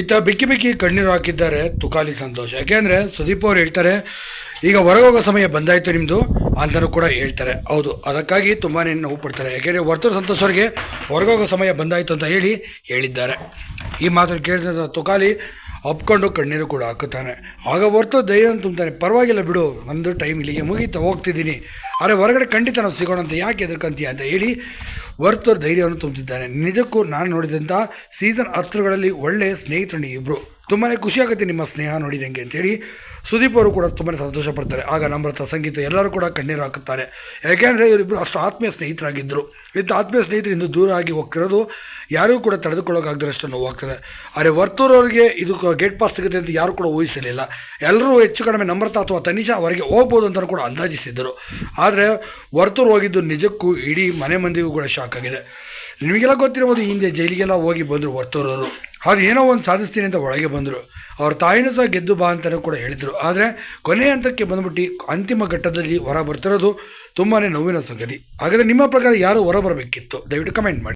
ಇತ್ತ ಬಿಕ್ಕಿ ಬಿಕ್ಕಿ ಕಣ್ಣೀರು ಹಾಕಿದ್ದಾರೆ ತುಕಾಲಿ ಸಂತೋಷ್. ಯಾಕೆಂದರೆ ಸುದೀಪ್ ಅವ್ರು ಹೇಳ್ತಾರೆ, ಈಗ ಹೊರಗೋಗೋ ಸಮಯ ಬಂದಾಯಿತು ನಿಮ್ಮದು ಅಂತಲೂ ಕೂಡ ಹೇಳ್ತಾರೆ. ಹೌದು, ಅದಕ್ಕಾಗಿ ತುಂಬಾ ನೋವು ಪಡ್ತಾರೆ. ಯಾಕೆಂದರೆ ವರ್ತೂರು ಸಂತೋಷ್ ಅವರಿಗೆ ಹೊರಗೋಗೋ ಸಮಯ ಬಂದಾಯಿತು ಅಂತ ಹೇಳಿ ಹೇಳಿದ್ದಾರೆ. ಈ ಮಾತನ್ನು ಕೇಳಿದ ತುಕಾಲಿ ಒಪ್ಕೊಂಡು ಕಣ್ಣೀರು ಕೂಡ ಹಾಕುತ್ತಾನೆ. ಆಗ ಹೊರ್ತು ಧೈರ್ಯ ತುಂಬ್ತಾನೆ ಪರವಾಗಿಲ್ಲ ಬಿಡು, ಒಂದು ಟೈಮ್ ಇಲ್ಲಿಗೆ ಮುಗೀತಾ ಹೋಗ್ತಿದ್ದೀನಿ. ಆದರೆ ಹೊರಗಡೆ ಖಂಡಿತ ನಾವು ಸಿಗೋಣ ಅಂತ ಯಾಕೆ ಎದುರ್ಕಂತೀಯ ಅಂತ ಹೇಳಿ ವರ್ತೂರ್ ಧೈರ್ಯವನ್ನು ತುಂಬುತ್ತಿದ್ದಾನೆ ನಿಜಕ್ಕೂ ನಾನು ನೋಡಿದಂಥ ಸೀಸನ್ ಹತ್ತರಲ್ಲಿ ಒಳ್ಳೆಯ ಸ್ನೇಹಿತರು ಇಬ್ಬರು ತುಂಬಾ ಖುಷಿಯಾಗುತ್ತೆ ನಿಮ್ಮ ಸ್ನೇಹ ನೋಡಿದಂಗೆ ಅಂತೇಳಿ ಸುದೀಪ್ ಅವರು ಕೂಡ ತುಂಬಾ ಸಂತೋಷ ಪಡ್ತಾರೆ. ಆಗ ನಮ್ರತ ಸಂಗೀತ ಎಲ್ಲರೂ ಕೂಡ ಕಣ್ಣೀರು ಹಾಕುತ್ತಾರೆ. ಯಾಕೆಂದರೆ ಇವರಿಬ್ಬರು ಅಷ್ಟು ಆತ್ಮೀಯ ಸ್ನೇಹಿತರಾಗಿದ್ದರು ಇಂಥ ಆತ್ಮೀಯ ಸ್ನೇಹಿತರಿಂದ ದೂರ ಆಗಿ ಹೋಗ್ತಿರೋದು ಯಾರಿಗೂ ಕೂಡ ತಡೆದುಕೊಳ್ಳೋಕ್ಕಾಗದಷ್ಟು ನೋವಾಗ್ತದೆ ಆದರೆ ವರ್ತೂರವ್ರಿಗೆ ಇದು ಗೇಟ್ ಪಾಸ್ ಸಿಗುತ್ತೆ ಅಂತ ಯಾರು ಕೂಡ ಊಹಿಸಲಿಲ್ಲ. ಎಲ್ಲರೂ ಹೆಚ್ಚು ಕಡಿಮೆ ನಮ್ರತ ಅಥವಾ ತನಿಷಾ ಅವರಿಗೆ ಹೋಗ್ಬೋದು ಅಂತ ಕೂಡ ಅಂದಾಜಿಸಿದ್ದರು. ಆದರೆ ವರ್ತೂರು ಹೋಗಿದ್ದು ನಿಜಕ್ಕೂ ಇಡೀ ಮನೆ ಮಂದಿಗೂ ಕೂಡ ಶಾಕ್ ಆಗಿದೆ. ನಿಮಗೆಲ್ಲ ಗೊತ್ತಿರ್ಬೋದು ಹಿಂದೆ ಜೈಲಿಗೆಲ್ಲ ಹೋಗಿ ಬಂದರು ವರ್ತೂರವರು. ಅದು ಏನೋ ಒಂದು ಸಾಧಿಸ್ತೀನಿ ಅಂತ ಒಳಗೆ ಬಂದರು. ಅವ್ರ ತಾಯಿನೂ ಸಹ ಗೆದ್ದು ಬಾ ಅಂತಲೂ ಕೂಡ ಹೇಳಿದರು. ಆದರೆ ಕೊನೆ ಹಂತಕ್ಕೆ ಬಂದ್ಬಿಟ್ಟು ಅಂತಿಮ ಘಟ್ಟದಲ್ಲಿ ಹೊರ ಬರ್ತಿರೋದು ತುಂಬಾ ನೋವಿನ ಸಂಗತಿ. ಹಾಗಾದರೆ ನಿಮ್ಮ ಪ್ರಕಾರ ಯಾರು ಹೊರ ಬರಬೇಕಿತ್ತು? ದಯವಿಟ್ಟು ಕಮೆಂಟ್ ಮಾಡಿ.